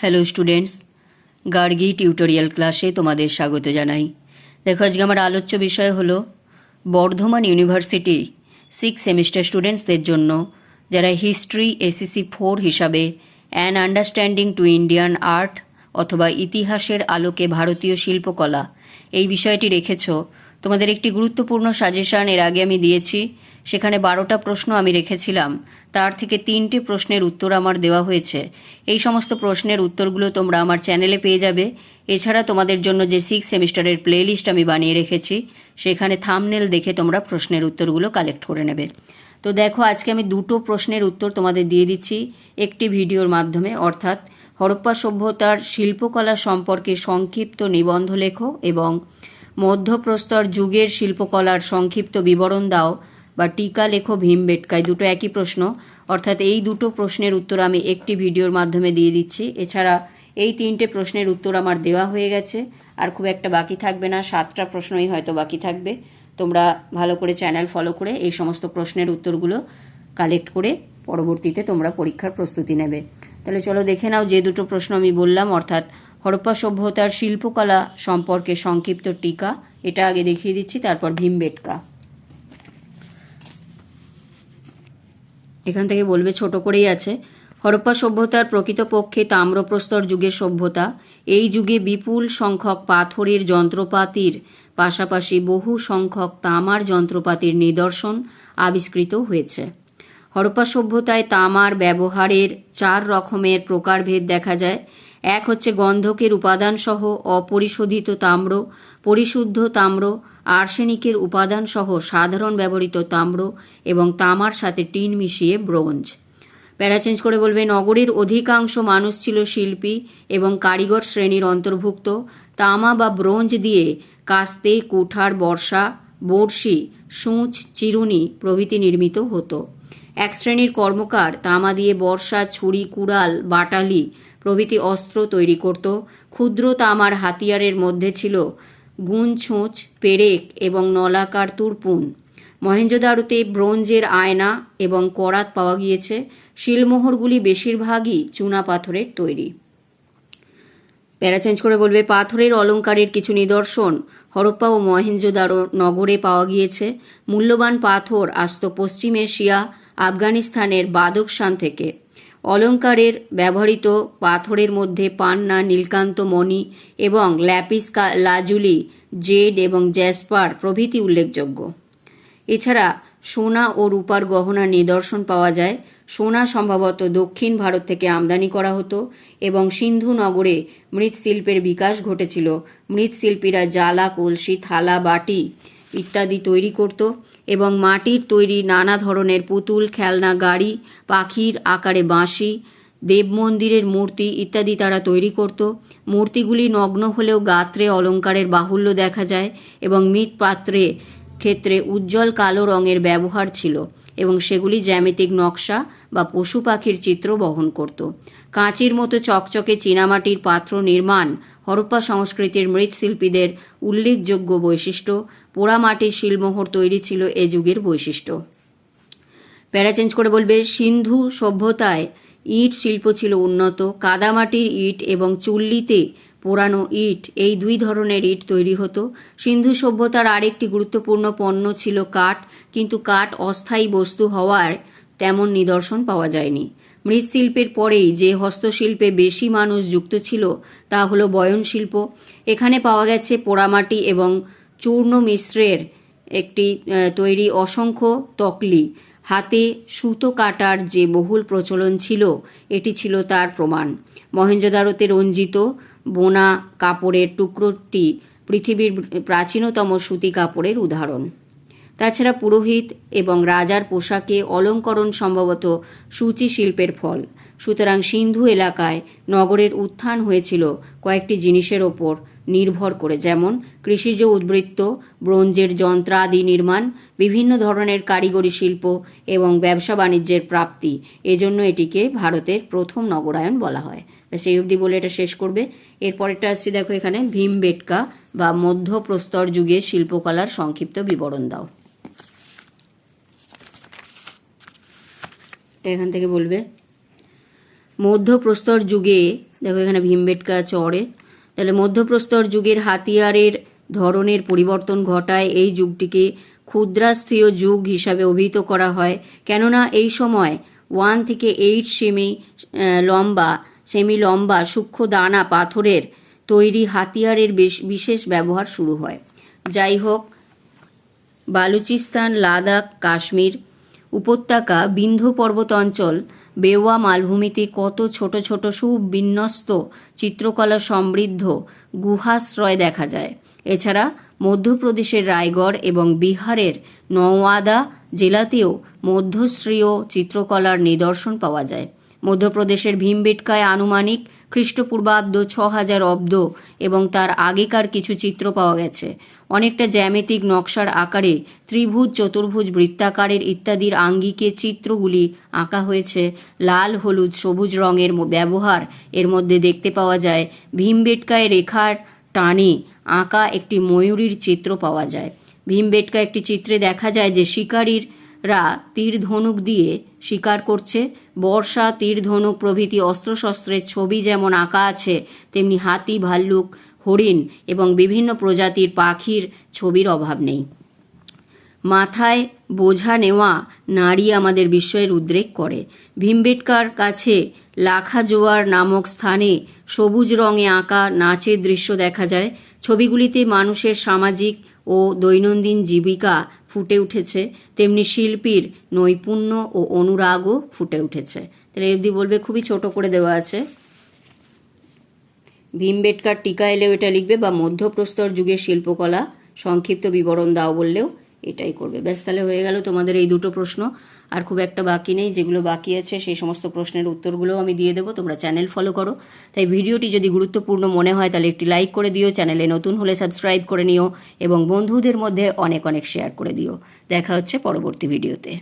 Hello students Gargi tutorial ক্লাসে তোমাদের স্বাগত জানাই। দেখো, আজকে আমার আলোচ্য বিষয় হলো বর্ধমান ইউনিভার্সিটি সিক্স সেমিস্টার স্টুডেন্টসদের জন্য, যারা হিস্ট্রি এসিসি ফোর হিসাবে an understanding to Indian art অথবা ইতিহাসের আলোকে ভারতীয় শিল্পকলা, এই বিষয়টি রেখেছ। তোমাদের একটি গুরুত্বপূর্ণ সাজেশন এর আগে আমি দিয়েছি সেখানে বারোটা প্রশ্ন আমি রেখেছিলাম। তার থেকে তিনটি প্রশ্নের উত্তর আমার দেওয়া হয়েছে। এই সমস্ত প্রশ্নের উত্তরগুলো তোমরা আমার চ্যানেলে পেয়ে যাবে। এছাড়া তোমাদের জন্য যে সিক্স সেমিস্টারের প্লেলিস্ট আমি বানিয়ে রেখেছি, সেখানে থামনেল দেখে তোমরা প্রশ্নের উত্তরগুলো কালেক্ট করে নেবে। তো দেখো, আজকে আমি দুটো প্রশ্নের উত্তর তোমাদের দিয়ে দিচ্ছি একটি ভিডিওর মাধ্যমে। অর্থাৎ, হরপ্পা সভ্যতার শিল্পকলা সম্পর্কে সংক্ষিপ্ত নিবন্ধ লেখো এবং মধ্যপ্রস্তর যুগের শিল্পকলার সংক্ষিপ্ত বিবরণ দাও। বা টিকা লেখো ভীমবেটকায় দুটো একই প্রশ্ন। অর্থাৎ এই দুটো প্রশ্নের উত্তর আমি একটি ভিডিওর মাধ্যমে দিয়ে দিচ্ছি। এছাড়া এই তিনটে প্রশ্নের উত্তর আমার দেওয়া হয়ে গেছে। আর খুব একটা বাকি থাকবে না, সাতটা প্রশ্নই হয়তো বাকি থাকবে। তোমরা ভালো করে চ্যানেল ফলো করে এই সমস্ত প্রশ্নের উত্তরগুলো কালেক্ট করে পরবর্তীতে তোমরা পরীক্ষার প্রস্তুতি নেবে। তাহলে চলো দেখে নাও যে দুটো প্রশ্ন আমি বললাম। অর্থাৎ হরপ্পা সভ্যতার শিল্পকলা সম্পর্কে সংক্ষিপ্ত টিকা, এটা আগে দেখিয়ে দিচ্ছি, তারপর ভীমবেটকা এখান থেকে বলবে, ছোট করেই আছে। হরপ্পা সভ্যতার প্রকৃতপক্ষে তাম্রপ্রস্তর যুগের সভ্যতা। এই যুগে বিপুল সংখ্যক পাথরের যন্ত্রপাতির পাশাপাশি বহু সংখ্যক তামার যন্ত্রপাতির নিদর্শন আবিষ্কৃত হয়েছে। হরপ্পা সভ্যতায় তামার ব্যবহারের চার রকমের প্রকারভেদ দেখা যায়। এক হচ্ছে গন্ধকের উপাদানসহ অপরিশোধিত তাম্র, পরিশুদ্ধ তাম্র আর্সেনিকের উপাদানসহ সাধারণ ব্যবহৃত তাম্র এবং তামার সাথে টিন মিশিয়ে ব্রোঞ্জ। প্যারা চেঞ্জ করে বলবে, নগরীর অধিকাংশ মানুষ ছিল শিল্পী এবং কারিগর শ্রেণির অন্তর্ভুক্ত। তামা বা ব্রোঞ্জ দিয়ে কাস্তে, কুঠার, বর্ষা, বড়শি, সূচ, চিরুনি প্রভৃতি নির্মিত হতো। এক শ্রেণির কর্মকার তামা দিয়ে বর্ষা, ছুরি, কুড়াল, বাটালি প্রভৃতি অস্ত্র তৈরি করত। ক্ষুদ্র তামার হাতিয়ারের মধ্যে ছিল গুণ ছোঁচ পেরেক এবং নলাকার তুরপুন। মহেঞ্জোদারোতে ব্রোঞ্জের আয়না এবং করাত পাওয়া গিয়েছে। শিলমোহরগুলি বেশিরভাগই চুনা পাথরের তৈরি। প্যারা চেঞ্জ করে বলবে, পাথরের অলঙ্কারের কিছু নিদর্শন হরপ্পা ও মহেঞ্জোদারো নগরে পাওয়া গিয়েছে। মূল্যবান পাথর আসত পশ্চিম এশিয়া, আফগানিস্তানের বাদকশান থেকে। অলঙ্কারের ব্যবহৃত পাথরের মধ্যে পান্না, নীলকান্ত মণি এবং ল্যাপিস লাজুলি, জেড এবং জ্যাসপার প্রভৃতি উল্লেখযোগ্য। এছাড়া সোনা ও রূপার গহনার নিদর্শন পাওয়া যায়। সোনা সম্ভবত দক্ষিণ ভারত থেকে আমদানি করা হতো এবং সিন্ধু নগরে মৃৎশিল্পের বিকাশ ঘটেছিল। মৃৎশিল্পীরা জ্বালা, কলসি, থালা, বাটি ইত্যাদি তৈরি করত। এবং মাটির তৈরি নানা ধরনের পুতুল, খেলনা, গাড়ি, পাখির আকারে বাঁশি, দেব মন্দিরের মূর্তি ইত্যাদি তারা তৈরি করত। মূর্তিগুলি নগ্ন হলেও গাত্রে অলঙ্কারের বাহুল্য দেখা যায় এবং মৃৎপাত্রে ক্ষেত্রে উজ্জ্বল কালো রঙের ব্যবহার ছিল এবং সেগুলি জ্যামিতিক নকশা বা পশু পাখির চিত্র বহন করত। কাঁচির মতো চকচকে চীনামাটির পাত্র নির্মাণ হরপ্পা সংস্কৃতির মৃৎশিল্পীদের উল্লেখযোগ্য বৈশিষ্ট্য, পোড়ামাটির শিলমোহর তৈরি ছিল এ যুগের বৈশিষ্ট্য। প্যারা চেঞ্জ করে বলবে, সিন্ধু সভ্যতায় ইট শিল্প ছিল উন্নত, কাদামাটির ইট এবং চুল্লিতে পোড়ানো ইট, এই দুই ধরনের ইট তৈরি হতো। সিন্ধু সভ্যতার আরেকটি গুরুত্বপূর্ণ পণ্য ছিল কাঠ, কিন্তু কাঠ অস্থায়ী বস্তু হওয়ার তেমন নিদর্শন পাওয়া যায়নি। মৃৎশিল্পের পরেই যে হস্তশিল্পে বেশি মানুষ যুক্ত ছিল, তা হলো বয়নশিল্প। এখানে পাওয়া গেছে পোড়ামাটি এবং চূর্ণ মিশ্রের একটি তৈরি অসংখ্য তকলি। হাতে সুতো কাটার যে বহুল প্রচলন ছিল, এটি ছিল তার প্রমাণ। মহেঞ্জোদারোতে রঞ্জিত বোনা কাপড়ের টুকরোটি পৃথিবীর প্রাচীনতম সুতি কাপড়ের উদাহরণ। তাছাড়া পুরোহিত এবং রাজার পোশাকে অলঙ্করণ সম্ভবত সূচি শিল্পের ফল। সুতরাং সিন্ধু এলাকায় নগরের উত্থান হয়েছিল কয়েকটি জিনিসের ওপর নির্ভর করে, যেমন কৃষিজ উদ্বৃত্ত, ব্রোঞ্জের যন্ত্রাদি নির্মাণ, বিভিন্ন ধরনের কারিগরি শিল্প এবং ব্যবসা বাণিজ্যের প্রাপ্তি। এজন্য এটিকে ভারতের প্রথম নগরায়ন বলা হয়। সেই অবধি বলে এটা শেষ করবে। এরপরেরটা আসছে দেখো এখানে, ভীমবেটকা বা মধ্যপ্রস্তর যুগের শিল্পকলার সংক্ষিপ্ত বিবরণ দাও। এখান থেকে বলবে। মধ্যপ্রস্তর যুগে, দেখো এখানে ভীমবেটকা চড়ে তাহলে মধ্যপ্রস্তর যুগের হাতিয়ারের ধরনের পরিবর্তন ঘটায় এই যুগটিকে ক্ষুদ্রাস্থীয় যুগ হিসাবে অভিহিত করা হয়। কেননা এই সময় ওয়ান থেকে এইট সেমি লম্বা সেমি লম্বা সূক্ষ্ম দানা পাথরের তৈরি হাতিয়ারের বেশ- বিশেষ ব্যবহার শুরু হয়। যাই হোক, বালুচিস্তান, লাদাখ, কাশ্মীর উপত্যকা বিন্ধু পর্বত অঞ্চল বেওয়া মালভূমিতে কত ছোট ছোট সুবিন্যস্ত চিত্রকলা সমৃদ্ধ গুহাশ্রয় দেখা যায়। এছাড়া মধ্যপ্রদেশের রায়গড় এবং বিহারের নওয়াদা জেলাতেও মধ্যশ্রীয় চিত্রকলার নিদর্শন পাওয়া যায়। মধ্যপ্রদেশের ভীমবেটকায় আনুমানিক খ্রিস্টপূর্বাব্দ ছ হাজার অব্দ এবং তার আগেকার কিছু চিত্র পাওয়া গেছে। অনেকটা জ্যামিতিক নকশার আকারে ত্রিভুজ, চতুর্ভুজ, বৃত্তাকারের ইত্যাদির আঙ্গিকে চিত্রগুলি আঁকা হয়েছে। লাল, হলুদ, সবুজ রঙের ব্যবহার এর মধ্যে দেখতে পাওয়া যায়, ভীমবেটকায় রেখার টানে আঁকা একটি ময়ূরীর চিত্র পাওয়া যায়। ভীমবেটকা একটি চিত্রে দেখা যায় যে শিকারীরা তীর ধনুক দিয়ে শিকার করছে বর্ষা, তীর ধনুক প্রভৃতি অস্ত্রশস্ত্রের ছবি যেমন আঁকা আছে, তেমনি হাতি, ভাল্লুক, হরিণ এবং বিভিন্ন প্রজাতির পাখির ছবির অভাব নেই। মাথায় বোঝা নেওয়া নারী আমাদের বিস্ময়ের উদ্রেক করে। ভীমবেটকার কাছে লাখাজোয়ার নামক স্থানে সবুজ রঙে আঁকা নাচের দৃশ্য দেখা যায়। ছবিগুলিতে মানুষের সামাজিক ও দৈনন্দিন জীবিকা ফুটে উঠেছে। তেমনি শিল্পীর নৈপুণ্য ও অনুরাগও ফুটে উঠেছে। তাহলে অবধি বলবে, খুবই ছোট করে দেওয়া আছে। ভীমবেটকার টিকা এলেও এটা লিখবে বা মধ্যপ্রস্তর যুগের শিল্পকলা, সংক্ষিপ্ত বিবরণ দাও বললেও এটাই করবে। ব্যাস, তাহলে হয়ে গেল তোমাদের এই দুটো প্রশ্ন। আর খুব একটা বাকি নেই, যেগুলো বাকি আছে সেই সমস্ত প্রশ্নের উত্তরগুলো আমি দিয়ে দেবো, তোমরা চ্যানেল ফলো করো। তাই ভিডিওটি যদি গুরুত্বপূর্ণ মনে হয়, তাহলে একটি লাইক করে দিও, চ্যানেলে নতুন হলে সাবস্ক্রাইব করে নিও এবং বন্ধুদের মধ্যে অনেক অনেক শেয়ার করে দিও। দেখা হচ্ছে পরবর্তী ভিডিওতে।